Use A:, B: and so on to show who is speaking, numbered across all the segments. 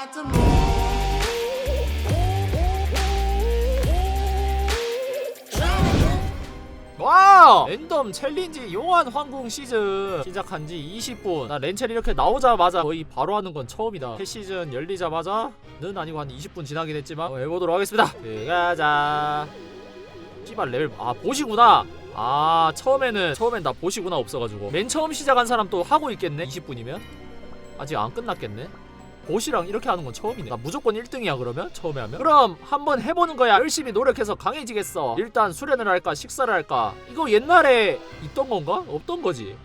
A: move.
B: 와! 랜덤 챌린지 용환 황궁 시즌 시작한 지 20분. 나 렌첼 이렇게 나오자마자 거의 바로 하는 건 처음이다. 새 시즌 열리자마자는 아니고 한 20분 지나긴 했지만 한번 해보도록 하겠습니다. 들어가자. 씨발 레벨 아 보시구나. 아 처음에는 처음엔 나 보시구나 없어가지고. 맨 처음 시작한 사람 또 하고 있겠네? 20분이면? 아직 안 끝났겠네 보시랑 이렇게 하는 건 처음이네. 나 무조건 1등이야 그러면? 처음에 하면? 그럼 한번 해보는 거야. 열심히 노력해서 강해지겠어. 일단 수련을 할까 식사를 할까? 이거 옛날에 있던 건가? 없던 거지.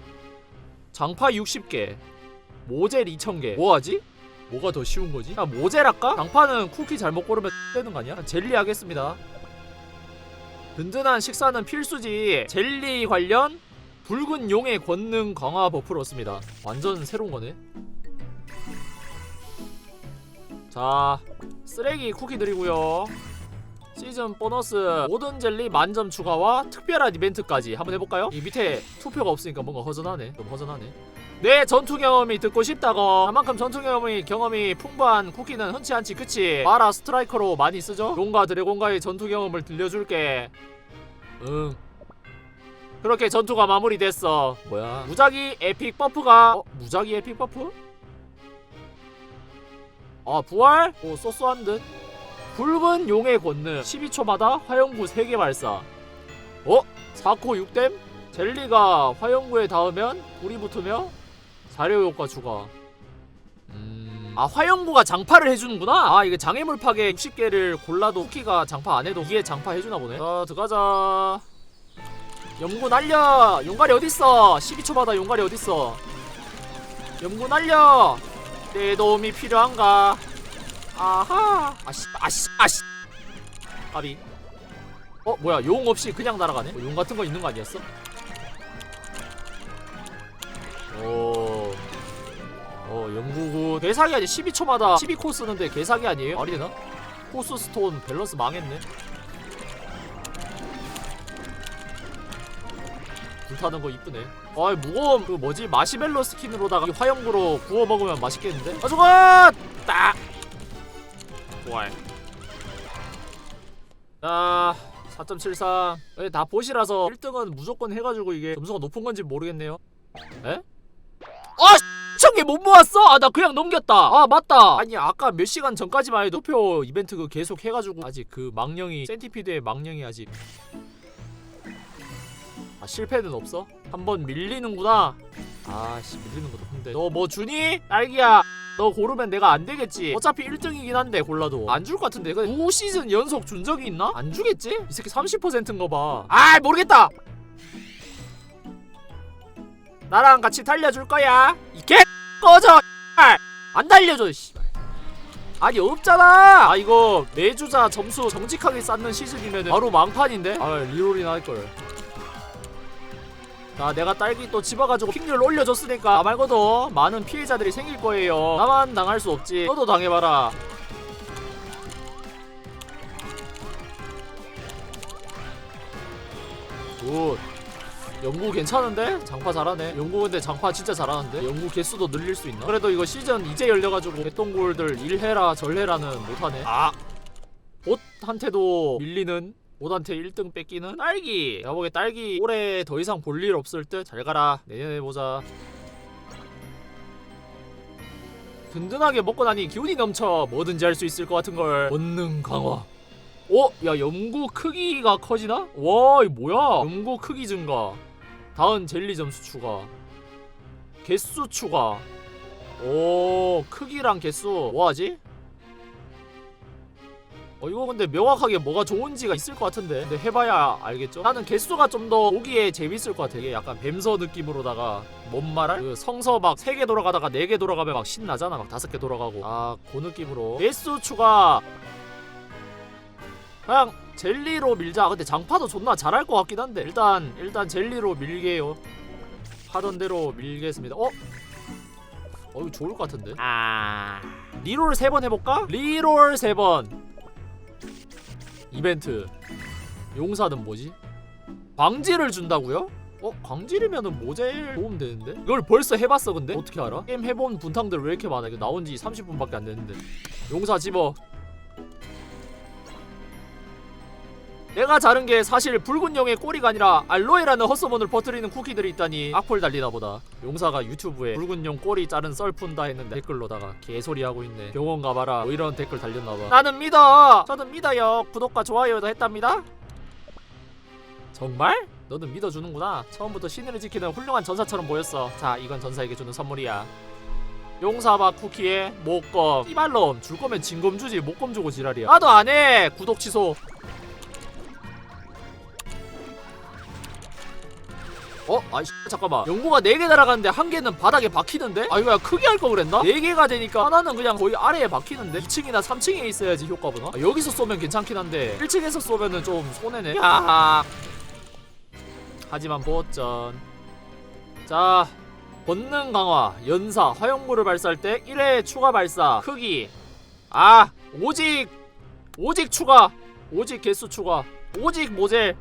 B: 장파 60개 모젤 2000개. 뭐하지? 뭐가 더 쉬운 거지? 아 모젤 할까? 장파는 쿠키 잘못 고르면 되는 거 아니야? 젤리 하겠습니다. 든든한 식사는 필수지. 젤리 관련 붉은 용의 권능 강화 버프를 얻습니다. 완전 새로운 거네 자 쓰레기 쿠키 드리고요. 시즌 보너스 모든 젤리 만점 추가와 특별한 이벤트까지 한번 해볼까요? 이 밑에 투표가 없으니까 뭔가 허전하네. 좀 허전하네. 내 전투 경험이 듣고 싶다고. 그만큼 전투 경험이 경험이 풍부한 쿠키는 흔치 않지 그치? 마라 스트라이커로 많이 쓰죠? 용과 드래곤과의 전투 경험을 들려줄게. 응. 그렇게 전투가 마무리됐어. 뭐야? 무작위 에픽 버프가 어? 무작위 에픽 버프? 아 부활? 오 쏘쏘한 듯. 붉은 용의 권능 12초마다 화염구 3개 발사. 어? 4코 6댐? 젤리가 화염구에 닿으면 불이 붙으며 사료 효과 추가. 음... 아 화염구가 장파를 해주는구나? 아 이게 장애물 파괴 60개를 골라도 쿠키가 장파 안 해도 이게 장파 해주나 보네. 자 들어가자. 염구 날려! 용가리 어딨어? 12초마다 용가리 어딨어? 염구 날려 내 도움이 필요한가 아하 아씨 아씨 아씨 까비 어 뭐야 용 없이 그냥 날아가네 어, 용 같은 거 있는 거 아니었어? 오. 어, 영구구. 개사기 아니 12초마다 12코 쓰는데 개사기 아니에요? 말이 되나? 코스 스톤 밸런스 망했네. 불타는 거 이쁘네. 아이 무거움 그 뭐지 마시멜로 스킨으로다가 이 화염구로 구워 먹으면 맛있겠는데? 아 저거 딱. 좋아요. 자 4.73. 예, 다 보시라서 1등은 무조건 해가지고 이게 점수가 높은 건지 모르겠네요. 에? 아! 청개 못 모았어? 아 나 그냥 넘겼다. 아 맞다. 아니 아까 몇 시간 전까지만 해도 투표 이벤트 그 계속 해가지고 아직 그 망령이 센티피드의 망령이 아직 아 실패는 없어? 한 번 밀리는구나. 아씨 밀리는 것도 큰데. 너 뭐 주니? 딸기야. 너 고르면 내가 안 되겠지. 어차피 1등이긴 한데 골라도 안 줄 것 같은데. 그 5시즌 연속 준 적이 있나? 안 주겠지? 이 새끼 30%인 거 봐. 아 모르겠다. 나랑 같이 달려줄 거야. 이개 꺼져. 안 달려줘. 씨발. 아니 없잖아. 아 이거 매주자 점수 정직하게 쌓는 시즌이면 바로 망판인데. 아 리롤이나 할 걸. 자 내가 딸기 또 집어가지고 핑률 올려줬으니까 나 말고도 많은 피해자들이 생길 거예요. 나만 당할 수 없지. 너도 당해봐라. 굿. 연구 괜찮은데? 장파 잘하네. 연구 근데 장파 진짜 잘하는데? 연구 개수도 늘릴 수 있나? 그래도 이거 시즌 이제 열려가지고 개똥골들 1해라 절해라는 못하네. 아! 옷한테도 밀리는 옷한테 1등 뺏기는 딸기. 내가 보기에 딸기 올해 더 이상 볼 일 없을 듯. 잘 가라. 내년에 보자. 든든하게 먹고 나니 기운이 넘쳐 뭐든지 할 수 있을 것 같은 걸 본능 강화. 어? 야 연구 크기가 커지나? 와 이거 뭐야 연구 크기 증가 다음 젤리 점수 추가 개수 추가 오 크기랑 개수 뭐하지? 어 이거 근데 명확하게 뭐가 좋은지가 있을 것 같은데 근데 해봐야 알겠죠? 나는 개수가 좀 더 보기에 재밌을 것 같아 이게 약간 뱀서 느낌으로다가 뭔 말할? 그 성서 막 3개 돌아가다가 4개 돌아가면 막 신나잖아 막 5개 돌아가고 아 그 느낌으로 개수 추가 그냥 젤리로 밀자. 근데 장파도 존나 잘할 것 같긴 한데 일단 일단 젤리로 밀게요. 하던 대로 밀겠습니다. 어? 어 이거 좋을 것 같은데. 아 리롤 세번 해볼까? 리롤 세 번. 이벤트. 용사는 뭐지? 광지를 준다고요? 어 광질이면은 모젤 도움 되는데? 이걸 벌써 해봤어 근데? 어떻게 알아? 게임 해본 분탕들 왜 이렇게 많아? 이거 나온 지 30분밖에 안 됐는데 용사 집어 내가 자른 게 사실 붉은 용의 꼬리가 아니라 알로에라는 헛소문을 퍼뜨리는 쿠키들이 있다니 악플 달리나 보다. 용사가 유튜브에 붉은 용 꼬리 자른 썰 푼다 했는데 댓글로다가 개소리 하고 있네. 병원 가봐라. 뭐 이런 댓글 달렸나봐. 나는 믿어! 저는 믿어요. 구독과 좋아요도 했답니다. 정말? 너는 믿어주는구나. 처음부터 신을 지키는 훌륭한 전사처럼 보였어. 자 이건 전사에게 주는 선물이야. 용사박 쿠키에 목검. 이발놈 줄 거면 진검 주지 목검 주고 지랄이야. 나도 안해! 구독 취소 어? 아이씨 잠깐만. 연구가 4개 날아가는데 한 개는 바닥에 박히는데? 아 이거 야 크게 할거 그랬나? 4개가 되니까 하나는 그냥 거의 아래에 박히는데? 2층이나 3층에 있어야지 효과보나? 아, 여기서 쏘면 괜찮긴 한데 1층에서 쏘면은 좀 손해네. 야! 하지만 보전. 자 본능 강화. 연사. 화용물을 발사할 때 1회 추가 발사. 크기. 아 오직 오직 추가. 오직 개수 추가. 오직 모젤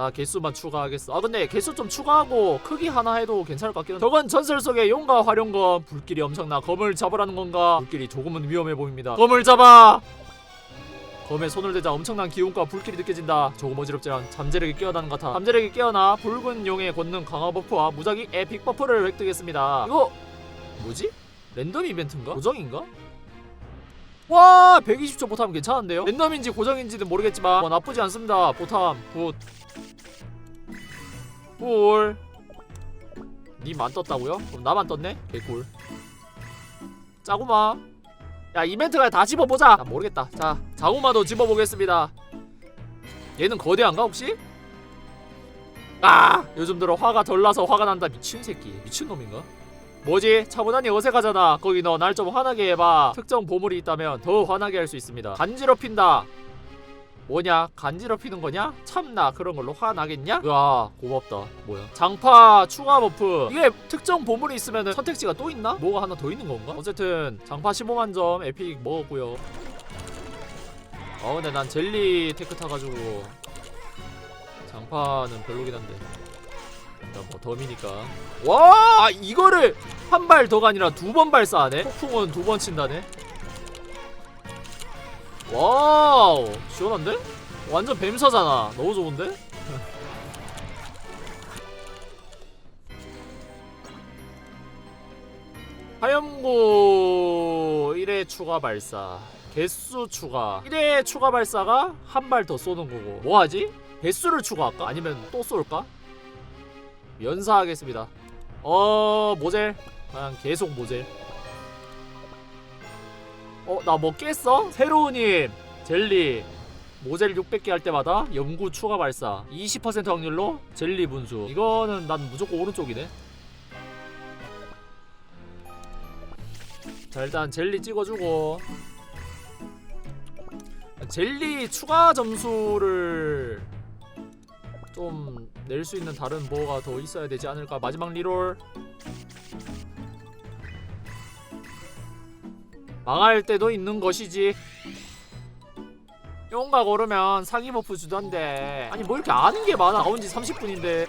B: 나 개수만 추가하겠어. 아 근데 개수 좀 추가하고 크기 하나 해도 괜찮을 것 같긴 한데. 저건 전설 속의 용과 활용검 불길이 엄청나. 검을 잡으라는 건가? 불길이 조금은 위험해 보입니다. 검을 잡아! 검에 손을 대자 엄청난 기운과 불길이 느껴진다. 조금 어지럽지만 잠재력이 깨어나는 것 같아. 잠재력이 깨어나 붉은 용의 권능 강화 버프와 무작위 에픽 버프를 획득했습니다. 이거 뭐지? 랜덤 이벤트인가? 고정인가? 와 120초 보탐 괜찮은데요? 랜덤인지 고정인지는 모르겠지만 뭐 나쁘지 않습니다. 보탐 굿 꿀. 님 안 떴다고요? 그럼 나만 떴네? 개꿀. 짜구마. 야 이벤트가 다 집어보자. 나 모르겠다. 자 자구마도 집어보겠습니다. 얘는 거대한가 혹시? 아 요즘 들어 화가 덜 나서 화가 난다 미친 새끼 미친 놈인가? 뭐지? 차분하니 어색하잖아. 거기 너 날 좀 화나게 해봐. 특정 보물이 있다면 더 화나게 할 수 있습니다. 간지럽힌다. 뭐냐? 간지럽히는 거냐? 참나 그런 걸로 화나겠냐? 야 고맙다. 뭐야? 장파 추가 버프. 이게 특정 보물이 있으면 선택지가 또 있나? 뭐가 하나 더 있는 건가? 어쨌든 장파 15만 점 에픽 먹었고요. 어 근데 난 젤리 테크 타가지고 장파는 별로긴 한데. 일단 뭐 덤이니까. 와 아, 이거를 한 발 더가 아니라 두 번 발사하네. 폭풍은 두 번 친다네. 와우 시원한데? 완전 뱀사잖아 너무 좋은데? 화염구 1회 추가 발사 개수 추가 1회 추가 발사가 한 발 더 쏘는 거고 뭐하지? 개수를 추가할까? 아니면 또 쏠까? 연사하겠습니다 어 모젤 그냥 계속 모젤 어, 나 뭐 깼어? 새로운님 젤리. 모젤 600개 할 때마다 연구 추가 발사. 20% 확률로 젤리 분수. 이거는 난 무조건 오른쪽이네. 자 일단 젤리 찍어주고. 젤리 추가 점수를 좀 낼 수 있는 다른 뭐가 더 있어야 되지 않을까? 마지막 리롤 망할 때도 있는 것이지. 용각 오르면 사기 버프 주던데. 아니 뭐 이렇게 아는 게 많아. 나온 지 30분인데.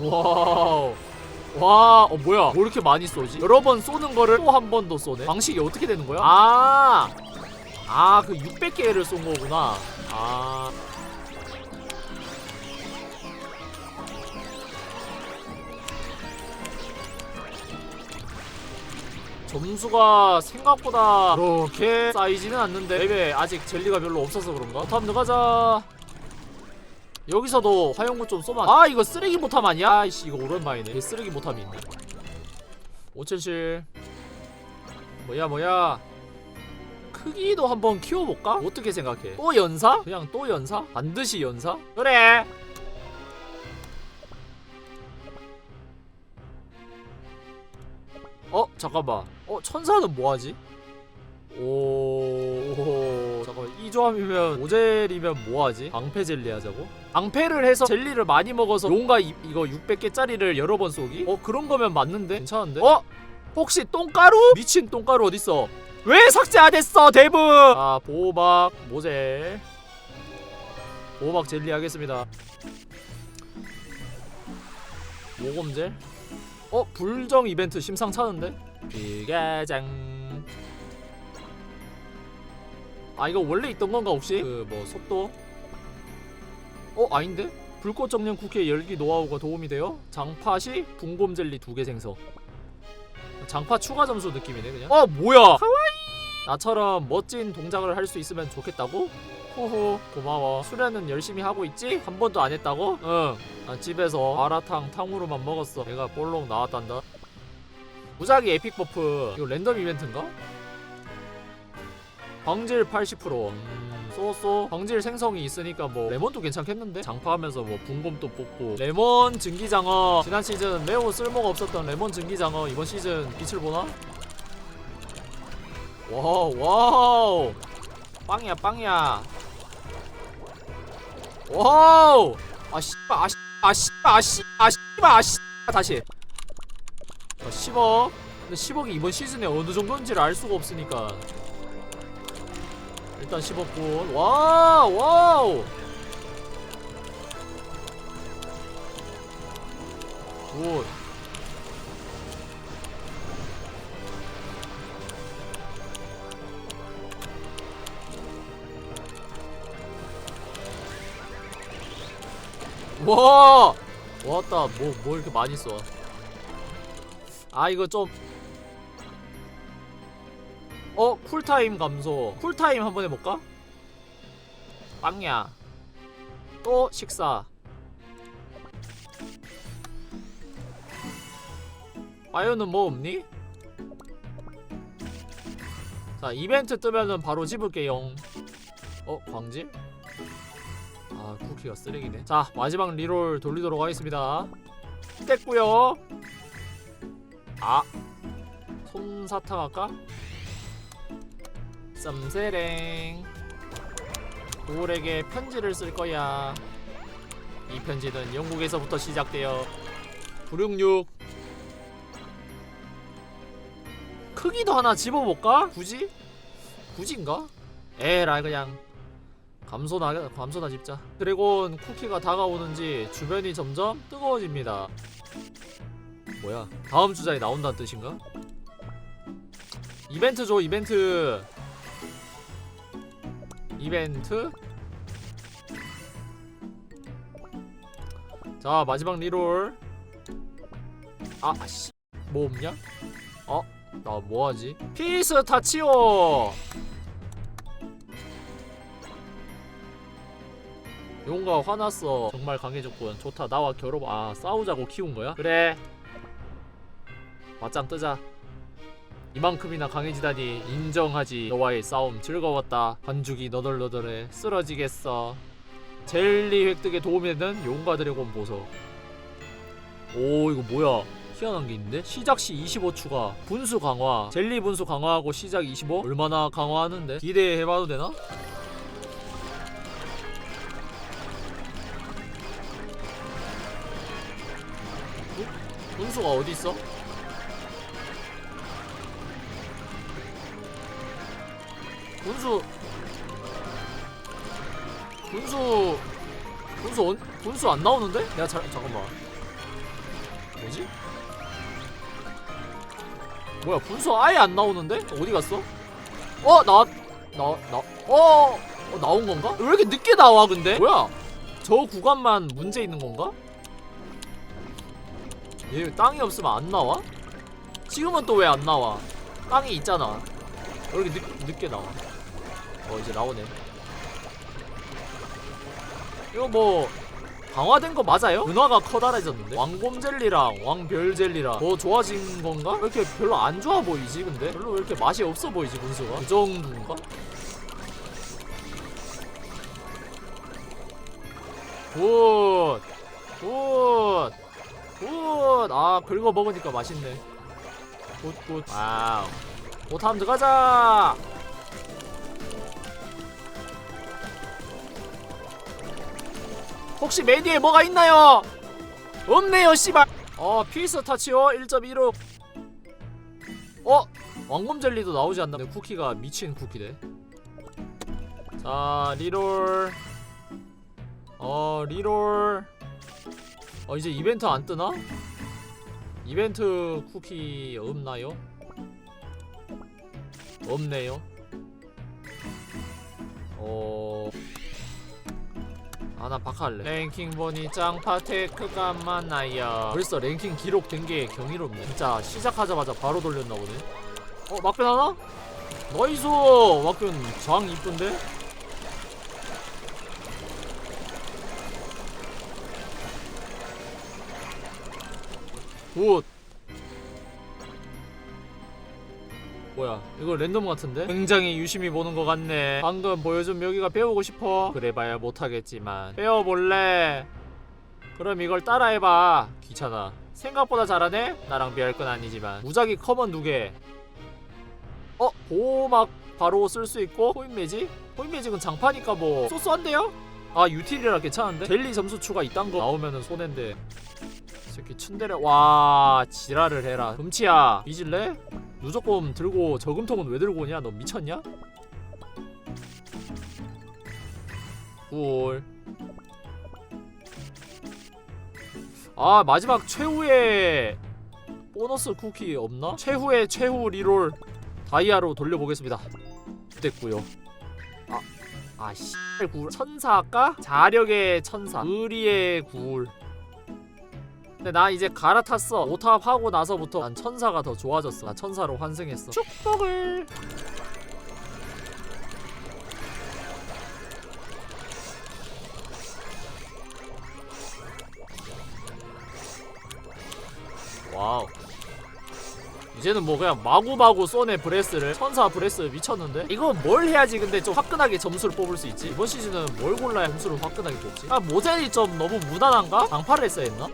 B: 와우. 와, 어 뭐야? 뭐 이렇게 많이 쏘지? 여러 번 쏘는 거를 또 한 번 더 쏘네. 방식이 어떻게 되는 거야? 아, 아, 그 600개를 쏜 거구나. 아. 점수가 생각보다 그렇게 쌓이지는 않는데 맵에 아직 젤리가 별로 없어서 그런가? 다음 들어가자 여기서도 화용구 좀 쏘면 아 이거 쓰레기 못함 아니야? 아이씨 이거 오랜만이네 쓰레기 못함이 있네 577 뭐야 뭐야 크기도 한번 키워볼까? 어떻게 생각해? 또 연사? 그냥 또 연사? 반드시 연사? 그래 잠깐만 어 천사는 뭐하지? 오 잠깐만 이 조합이면 오젤이면 뭐하지? 방패 젤리 하자고? 방패를 해서 젤리를 많이 먹어서 용가 이, 이거 600개짜리를 여러 번 쏘기? 어 그런 거면 맞는데? 괜찮은데? 어? 혹시 똥가루? 미친 똥가루 어딨어? 왜 삭제 안 했어 대부 아 보호막 모젤 보호막 젤리 하겠습니다 모검젤 어 불정 이벤트 심상찮은데 비가장. 아 이거 원래 있던 건가 혹시? 그 뭐 속도? 어 아닌데? 불꽃 정령 쿠키의 열기 노하우가 도움이 되어 장팟이 붕곰 젤리 두 개 생성. 장파 추가 점수 느낌이네 그냥. 어 뭐야! 하와이! 나처럼 멋진 동작을 할 수 있으면 좋겠다고? 호호 고마워. 수련은 열심히 하고 있지? 한 번도 안 했다고? 응난 집에서 마라탕 탕후루만 먹었어. 내가 볼록 나왔단다 무작위 에픽 버프. 이거 랜덤 이벤트인가? 광질 80% 음, 쏘쏘. 광질 생성이 있으니까 뭐 레몬도 괜찮겠는데? 장파하면서 뭐 붕곰도 뽑고. 레몬 증기장어. 지난 시즌 매우 쓸모가 없었던 레몬 증기장어. 이번 시즌 빛을 보나? 와우 와우. 빵이야 빵이야. 와우. 아씨바 아씨 아씨바 아씨 아씨바 아씨. 다시 어, 10억? 근데 10억이 이번 시즌에 어느 정도인지를 알 수가 없으니까. 일단 10억 군 와우 와우! 굿 와! 왔다. 뭐 뭐 이렇게 많이 써. 아 이거 좀 어? 쿨타임 감소 쿨타임 한번 해볼까? 빵야 또 식사 아유는 뭐 없니? 자 이벤트 뜨면은 바로 집을게요 어? 광질? 아 쿠키가 쓰레기네 자 마지막 리롤 돌리도록 하겠습니다 됐고요 아 솜사탕 할까? 쌈세랭 도울에게 편지를 쓸 거야 이 편지는 영국에서부터 시작되어 966 크기도 하나 집어볼까? 굳이? 굳이인가? 에라이 그냥 감소나 감소나 집자. 드래곤 쿠키가 다가오는지 주변이 점점 뜨거워집니다. 뭐야? 다음 주자에 나온다는 뜻인가? 이벤트 줘 이벤트. 이벤트. 자 마지막 리롤. 아 씨. 뭐 없냐? 어? 나 뭐하지? 피스 타치오. 용가 화났어 정말 강해졌군 좋다 나와 결혼 아 싸우자고 키운 거야? 그래 맞짱 뜨자. 이만큼이나 강해지다니 인정하지. 너와의 싸움 즐거웠다. 반죽이 너덜너덜해 쓰러지겠어. 젤리 획득에 도움이 되는 용가 드래곤 보석 오 이거 뭐야? 희한한 게 있는데? 시작 시 25 추가. 분수 강화. 젤리 분수 강화하고 시작 25 얼마나 강화하는데? 기대해봐도 되나? 분수가 어디 있어? 분수 분수 분수 온 분수 안 나오는데? 내가 잘 잠깐만 뭐지? 뭐야 분수 아예 안 나오는데? 어디 갔어? 어 나왔 나나 어, 어 나온 건가? 왜 이렇게 늦게 나와 근데? 뭐야? 저 구간만 문제 있는 건가? 얘 땅이 없으면 안 나와? 지금은 또 왜 안 나와? 땅이 있잖아. 왜 이렇게 늦, 늦게 나와? 어 이제 나오네. 이거 뭐 강화된 거 맞아요? 은화가 커다래졌는데? 왕곰 젤리랑 왕별 젤리랑 더 좋아진 건가? 왜 이렇게 별로 안 좋아 보이지 근데? 별로 왜 이렇게 맛이 없어 보이지 분수가? 그 정도인가? 굿! 굿! 굿! 아 긁어 먹으니까 맛있네 굿굿 와우 오탐 들어가자 혹시 메뉴에 뭐가 있나요? 없네요 씨발 어 필스 타치오 1.16 어? 왕검 젤리도 나오지 않나? 내 쿠키가 미친 쿠키네. 자 리롤. 어 리롤. 어 이제 이벤트 안 뜨나? 이벤트 쿠키 없나요? 없네요. 어. 아나 박할래. 랭킹 보니 짱파테크가 많아요. 벌써 랭킹 기록된 게 경이롭네. 진짜 시작하자마자 바로 돌렸나 보네. 어 막변 하나? 나이스! 막변 장 이쁜데? 굿. 뭐야? 이거 랜덤 같은데? 굉장히 유심히 보는 것 같네. 방금 보여준 묘기가 배우고 싶어. 그래봐야 못하겠지만. 배워볼래. 그럼 이걸 따라해봐. 귀찮아. 생각보다 잘하네? 나랑 비할 건 아니지만. 무작위 커먼 두개. 어? 보호막 바로 쓸 수 있고? 코인 매직? 코인 매직은 장파니까 뭐. 소소한데요? 아 유틸이라 괜찮은데? 젤리 점수 추가 이딴 거 나오면은 손해인데. 이 새끼 춘대래 와 지랄을 해라. 금치야. 잊을래? 무조건 들고 저금통은 왜 들고 오냐? 너 미쳤냐? 꿀. 아 마지막 최후의 보너스 쿠키 없나? 최후의 최후 리롤 다이아로 돌려보겠습니다. 됐고요. 아, 아 씨 굴 천사 할까? 자력의 천사, 의리의 굴. 근데 나 이제 갈아탔어. 오탑 하고 나서부터 난 천사가 더 좋아졌어. 나 천사로 환승했어. 축복을. 와우. 이제는 뭐 그냥 마구마구 쏘네 브레스를 천사 브레스 미쳤는데 이거 뭘 해야지 근데 좀 화끈하게 점수를 뽑을 수 있지 이번 시즌은 뭘 골라야 점수를 화끈하게 뽑지 아 모델이 좀 너무 무난한가? 장파를 했어야 했나?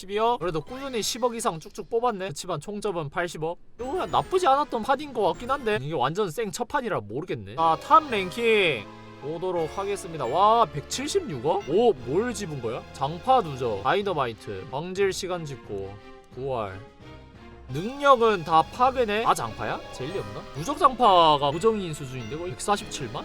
B: 12억? 그래도 꾸준히 10억 이상 쭉쭉 뽑았네 그치만 총점은 80억 이거 나쁘지 않았던 판인 것 같긴 한데 이게 완전 생 첫판이라 모르겠네 아탑 랭킹 보도록 하겠습니다 와 176억? 오 뭘 집은 거야? 장파 누적 다이너마이트 광질 시간 집고 부활 능력은 다 파괴네 아 장파야? 젤리 없나? 무적 장파가 고정인 수준인데 거의 147만?